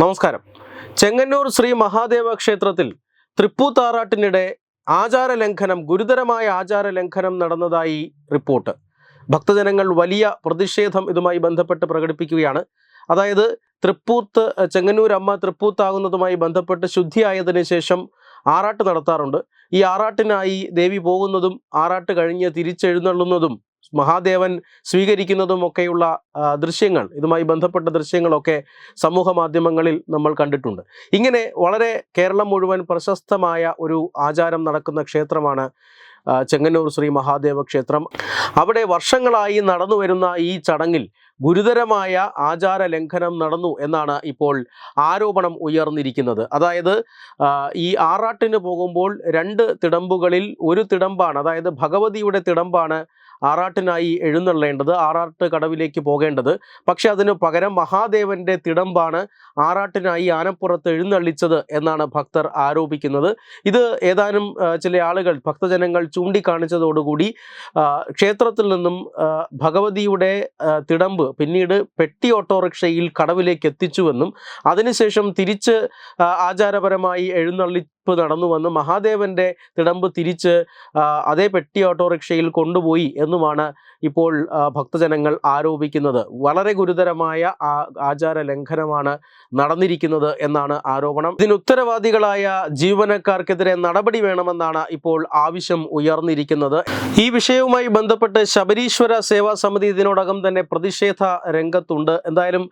നമസ്കാരം. ചെങ്ങന്നൂർ ശ്രീ മഹാദേവ ക്ഷേത്രത്തിൽ തൃപ്പൂത്താറാട്ടിനിടെ ആചാര ലംഘനം ഗുരുതരമായ ആചാര ലംഘനം നടന്നതായി റിപ്പോർട്ട്. ഭക്തജനങ്ങൾ വലിയ പ്രതിഷേധം ഇതുമായി ബന്ധപ്പെട്ട് പ്രകടിപ്പിക്കുകയാണ്. അതായത് തൃപ്പൂത്ത് ചെങ്ങന്നൂർ അമ്മ തൃപ്പൂത്താകുന്നതുമായി ബന്ധപ്പെട്ട് ശുദ്ധിയായതിനു ശേഷം ആറാട്ട് നടത്താറുണ്ട്. ഈ ആറാട്ടിനായി ദേവി പോകുന്നതും ആറാട്ട് കഴിഞ്ഞ് തിരിച്ചെഴുന്നള്ളുന്നതും മഹാദേവൻ സ്വീകരിക്കുന്നതും ഒക്കെയുള്ള ദൃശ്യങ്ങൾ ഇതുമായി ബന്ധപ്പെട്ട ദൃശ്യങ്ങളൊക്കെ സമൂഹ മാധ്യമങ്ങളിൽ നമ്മൾ കണ്ടിട്ടുണ്ട്. ഇങ്ങനെ വളരെ കേരളം മുഴുവൻ പ്രശസ്തമായ ഒരു ആചാരം നടക്കുന്ന ക്ഷേത്രമാണ് ചെങ്ങന്നൂർ ശ്രീ മഹാദേവ ക്ഷേത്രം. അവിടെ വർഷങ്ങളായി നടന്നു വരുന്ന ഈ ചടങ്ങിൽ ഗുരുതരമായ ആചാര ലംഘനം നടന്നു എന്നാണ് ഇപ്പോൾ ആരോപണം ഉയർന്നിരിക്കുന്നത്. അതായത് ഈ ആറാട്ടിന് പോകുമ്പോൾ രണ്ട് തിടമ്പുകളിൽ ഒരു തിടമ്പാണ് അതായത് ഭഗവതിയുടെ തിടമ്പാണ് ആറാട്ടിനായി എഴുന്നള്ളേണ്ടത് ആറാട്ട് കടവിലേക്ക് പോകേണ്ടത്. പക്ഷെ അതിനു പകരം മഹാദേവന്റെ തിടമ്പാണ് ആറാട്ടിനായി ആനപ്പുറത്ത് എഴുന്നള്ളിച്ചത് എന്നാണ് ഭക്തർ ആരോപിക്കുന്നത്. ഇത് ഏതാനും ചില ആളുകൾ ഭക്തജനങ്ങൾ ചൂണ്ടിക്കാണിച്ചതോടുകൂടി ക്ഷേത്രത്തിൽ നിന്നും ഭഗവതിയുടെ തിടമ്പ് പിന്നീട് പെട്ടി ഓട്ടോറിക്ഷയിൽ കടവിലേക്ക് എത്തിച്ചുവെന്നും അതിനുശേഷം തിരിച്ച് ആ, ആചാരപരമായി നടന്നു വന്ന് മഹാദേവന്റെ തിടമ്പ് തിരിച്ച് അതേ പെട്ടി ഓട്ടോറിക്ഷയിൽ കൊണ്ടുപോയി എന്നുമാണ് ഇപ്പോൾ ഭക്തജനങ്ങൾ ആരോപിക്കുന്നത് വളരെ ഗുരുതരമായ ആചാര ലംഘനമാണ് നടന്നിരിക്കുന്നത് എന്നാണ് ആരോപണം. ഇതിന് ഉത്തരവാദികളായ ജീവനക്കാർക്കെതിരെ നടപടി വേണമെന്നാണ് ഇപ്പോൾ ആവശ്യം ഉയർന്നിരിക്കുന്നത്. ഈ വിഷയവുമായി ബന്ധപ്പെട്ട് ശബരീശ്വര സേവാ സമിതി ഇതിനോടകം തന്നെ പ്രതിഷേധ രംഗത്തുണ്ട്. എന്തായാലും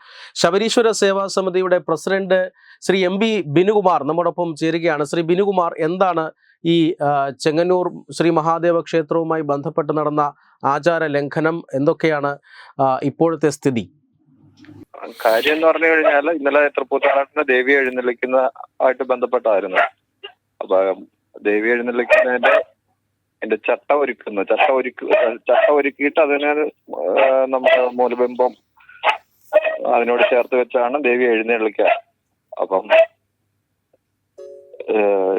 ശബരീശ്വര സേവാ സമിതിയുടെ president Shri M B Binukumar നമ്മോടൊപ്പം ചേരുകയാണ്. ശ്രീ ബിനുകുമാർ എന്താണ് ഈ ചെങ്ങന്നൂർ ശ്രീ മഹാദേവ ക്ഷേത്രവുമായി ബന്ധപ്പെട്ട് നടന്ന ആചാര ലംഘനം എന്തൊക്കെയാണ് ഇപ്പോഴത്തെ സ്ഥിതി? കാര്യം എന്ന് പറഞ്ഞു കഴിഞ്ഞാൽ ഇന്നലെ തൃപ്പൂത്താറാട്ടിന് ദേവി എഴുന്നള്ളിക്കുന്ന ആയിട്ട് ബന്ധപ്പെട്ടായിരുന്നു. അപ്പൊ ദേവി എഴുന്നള്ളിക്കുന്നതിന്റെ എന്റെ ചട്ട ഒരുക്കുന്നു. ചട്ട ഒരുക്കു ചട്ട ഒരുക്കിയിട്ട് അതിന് നമ്മുടെ മൂലബിംബം അതിനോട് ചേർത്ത് വെച്ചാണ് ദേവി എഴുന്നള്ളിക്കുക അപ്പം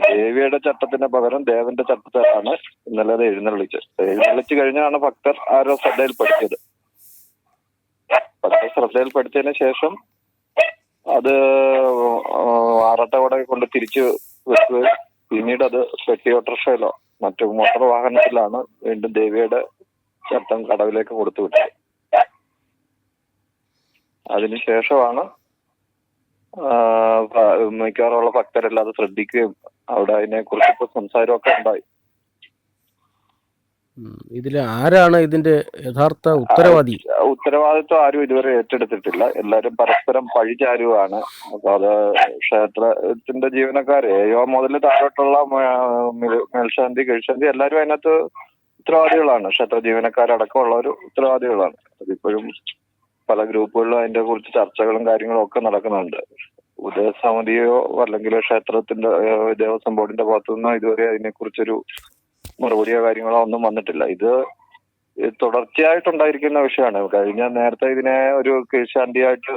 ദേവിയുടെ ചട്ടത്തിന് പകരം ദേവന്റെ ചട്ടത്തിലാണ് ഇന്നലെ എഴുന്നള്ളിച്ചത്. എഴുന്നള്ളിച്ച് കഴിഞ്ഞാണ് ഭക്തർ ആരോ ശ്രദ്ധയിൽപ്പെടുത്തിയത്. ഭക്തർ ശ്രദ്ധയിൽപ്പെടുത്തിയതിന് ശേഷം അത് ആറട്ടവടെ കൊണ്ട് തിരിച്ചു വെക്കുകയും പിന്നീട് അത് പെട്ടി ഓട്ടോറിക്ഷയിലോ മറ്റു മോട്ടോർ വാഹനത്തിലാണ് വീണ്ടും ദേവിയുടെ ചട്ടം കടവിലേക്ക് കൊടുത്തു വിട്ടത് അതിനുശേഷമാണ് ആ, ഭക്തരല്ലാതെ മിക്കവാറുമുള്ള ഭക്തരെല്ലാം അത് ശ്രദ്ധിക്കുകയും അവിടെ അതിനെ കുറിച്ച് സംസാരമൊക്കെ ഉണ്ടായി. ഇതിൽ ആരാണ് ഇതിന്റെ യഥാർത്ഥ ഉത്തരവാദി? ഉത്തരവാദിത്വം ആരും ഇതുവരെ ഏറ്റെടുത്തിട്ടില്ല. എല്ലാരും പരസ്പരം പഴിചാരുവാണ്. അപ്പൊ അത് ക്ഷേത്രത്തിന്റെ ജീവനക്കാര് ഏയോ മുതൽ താഴോട്ടുള്ള മേൽശാന്തി കീഴ്ശാന്തി എല്ലാരും അതിനകത്ത് ഉത്തരവാദികളാണ്. ക്ഷേത്ര ജീവനക്കാരടക്കമുള്ളവർ ഉത്തരവാദികളാണ്. അതിപ്പോഴും പല ഗ്രൂപ്പുകളിലും അതിന്റെ കുറിച്ച് ചർച്ചകളും കാര്യങ്ങളും ഒക്കെ നടക്കുന്നുണ്ട്. ഉദയസമിതിയോ അല്ലെങ്കിൽ ക്ഷേത്രത്തിന്റെ ദേവസ്വം ബോർഡിന്റെ ഭാഗത്തുനിന്നോ ഇതുവരെ അതിനെക്കുറിച്ചൊരു മറുപടിയോ കാര്യങ്ങളോ ഒന്നും വന്നിട്ടില്ല. ഇത് തുടർച്ചയായിട്ടുണ്ടായിരിക്കുന്ന വിഷയമാണ്. കഴിഞ്ഞ നേരത്തെ ഇതിനെ ഒരു കീഴ്ശാന്തിയായിട്ട്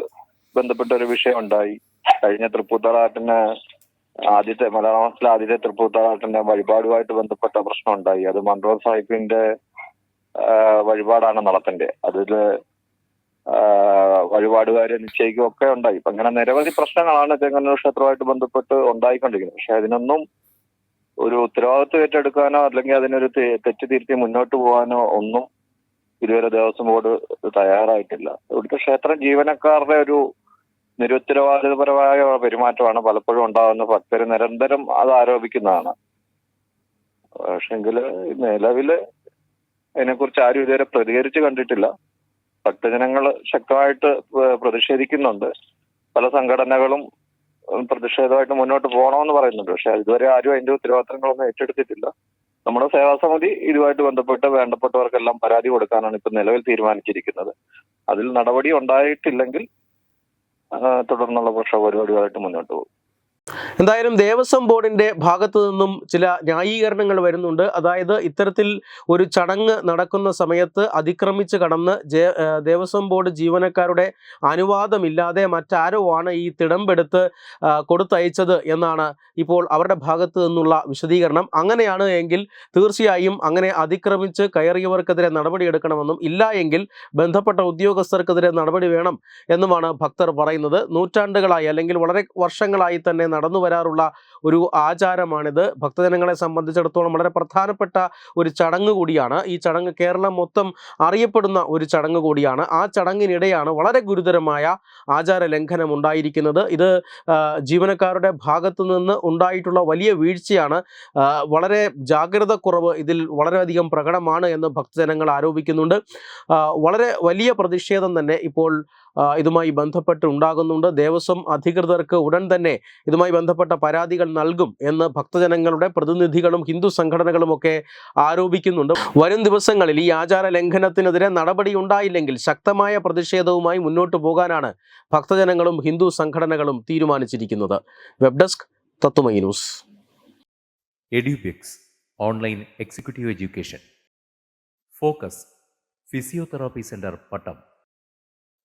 ബന്ധപ്പെട്ട ഒരു വിഷയം ഉണ്ടായി കഴിഞ്ഞ തൃപ്പൂത്താറാട്ടിന് ആദ്യത്തെ മലയാള മാസത്തിലെ ആദ്യത്തെ തൃപ്പൂത്താറാട്ടിന്റെ വഴിപാടുമായിട്ട് ബന്ധപ്പെട്ട പ്രശ്നം ഉണ്ടായി അത് മൺറോർ സാഹിബിന്റെ വഴിപാടാണ് നടത്തന്റെ അതിൽ ആ, നിശ്ചയിക്കുക ഒക്കെ ഉണ്ടായി. ഇപ്പൊ അങ്ങനെ നിരവധി പ്രശ്നങ്ങളാണ് ചെങ്ങന്നൂർ ക്ഷേത്രമായിട്ട് ബന്ധപ്പെട്ട് ഉണ്ടായിക്കൊണ്ടിരിക്കുന്നത്. പക്ഷെ അതിനൊന്നും ഒരു ഉത്തരവാദിത്വം ഏറ്റെടുക്കാനോ അല്ലെങ്കിൽ അതിനൊരു തെറ്റ് തിരുത്തി മുന്നോട്ട് പോകാനോ ഒന്നും ഇതുവരെ ദേവസ്വം ബോർഡ് തയ്യാറായിട്ടില്ല. ഇവിടുത്തെ ക്ഷേത്ര ജീവനക്കാരുടെ ഒരു നിരുത്തരവാദിതപരമായ പെരുമാറ്റമാണ് പലപ്പോഴും ഉണ്ടാകുന്ന ഭക്തർ നിരന്തരം അത് ആരോപിക്കുന്നതാണ്. പക്ഷെങ്കിൽ നിലവിൽ അതിനെക്കുറിച്ച് ആരും ഇതുവരെ പ്രതികരിച്ച് കണ്ടിട്ടില്ല. ഭക്തജനങ്ങൾ ശക്തമായിട്ട് പ്ര- പ്രതിഷേധിക്കുന്നുണ്ട്. പല സംഘടനകളും പ്രതിഷേധമായിട്ട് മുന്നോട്ട് പോകണമെന്ന് പറയുന്നുണ്ട്. പക്ഷെ ഇതുവരെ ആരും അതിന്റെ ഉത്തരവാദിത്തങ്ങളൊന്നും ഏറ്റെടുത്തിട്ടില്ല. നമ്മുടെ സേവാസമിതി ഇതുമായിട്ട് ബന്ധപ്പെട്ട് വേണ്ടപ്പെട്ടവർക്കെല്ലാം പരാതി കൊടുക്കാനാണ് ഇപ്പൊ നിലവിൽ തീരുമാനിച്ചിരിക്കുന്നത്. അതിൽ നടപടി ഉണ്ടായിട്ടില്ലെങ്കിൽ തുടർന്നുള്ള പ്രക്ഷോഭ പരിപാടികളായിട്ട് മുന്നോട്ട് പോകും. എന്തായാലും ദേവസ്വം ബോർഡിന്റെ ഭാഗത്തു നിന്നും ചില ന്യായീകരണങ്ങൾ വരുന്നുണ്ട്. അതായത് ഇത്തരത്തിൽ ഒരു ചടങ്ങ് നടക്കുന്ന സമയത്ത് അതിക്രമിച്ച് കടന്ന് ദേവസ്വം ബോർഡ് ജീവനക്കാരുടെ അനുവാദമില്ലാതെ മറ്റാരോ ആണ് ഈ തിടമ്പെടുത്ത് കൊടുത്തയച്ചത് എന്നാണ് ഇപ്പോൾ അവരുടെ ഭാഗത്തു നിന്നുള്ള വിശദീകരണം. അങ്ങനെയാണ് എങ്കിൽ തീർച്ചയായും അങ്ങനെ അതിക്രമിച്ച് കയറിയവർക്കെതിരെ നടപടിയെടുക്കണമെന്നും ഇല്ല എങ്കിൽ ബന്ധപ്പെട്ട ഉദ്യോഗസ്ഥർക്കെതിരെ നടപടി വേണം എന്നുമാണ് ഭക്തർ പറയുന്നത്. നൂറ്റാണ്ടുകളായി അല്ലെങ്കിൽ വളരെ വർഷങ്ങളായി തന്നെ നടന്നു വരാറുള്ള ഒരു ആചാരമാണിത്. ഭക്തജനങ്ങളെ സംബന്ധിച്ചിടത്തോളം വളരെ പ്രധാനപ്പെട്ട ഒരു ചടങ്ങ് കൂടിയാണ്. ഈ ചടങ്ങ് കേരളം മൊത്തം അറിയപ്പെടുന്ന ഒരു ചടങ്ങ് കൂടിയാണ്. ആ ചടങ്ങിനിടെയാണ് വളരെ ഗുരുതരമായ ആചാര ലംഘനം ഉണ്ടായിരിക്കുന്നത്. ഇത് ജീവനക്കാരുടെ ഭാഗത്തു നിന്ന് ഉണ്ടായിട്ടുള്ള വലിയ വീഴ്ചയാണ്. വളരെ ജാഗ്രത കുറവ് ഇതിൽ വളരെയധികം പ്രകടമാണ് എന്ന് ഭക്തജനങ്ങൾ ആരോപിക്കുന്നുണ്ട്. വളരെ വലിയ പ്രതിഷേധം തന്നെ ഇപ്പോൾ ഇതുമായി ബന്ധപ്പെട്ട് ഉണ്ടാകുന്നുണ്ട്. ദേവസ്വം അധികൃതർക്ക് ഉടൻ തന്നെ ഇതുമായി ബന്ധപ്പെട്ട പരാതികൾ നൽകും എന്ന് ഭക്തജനങ്ങളുടെ പ്രതിനിധികളും ഹിന്ദു സംഘടനകളുമൊക്കെ ആരോപിക്കുന്നുണ്ട്. വരും ദിവസങ്ങളിൽ ഈ ആചാര ലംഘനത്തിനെതിരെ നടപടി ഉണ്ടായില്ലെങ്കിൽ ശക്തമായ പ്രതിഷേധവുമായി മുന്നോട്ടു പോകാനാണ് ഭക്തജനങ്ങളും ഹിന്ദു സംഘടനകളും തീരുമാനിച്ചിരിക്കുന്നത്. Web desk Tattvamayi news. Edubix online executive education. Focus physiotherapy centre Pattom.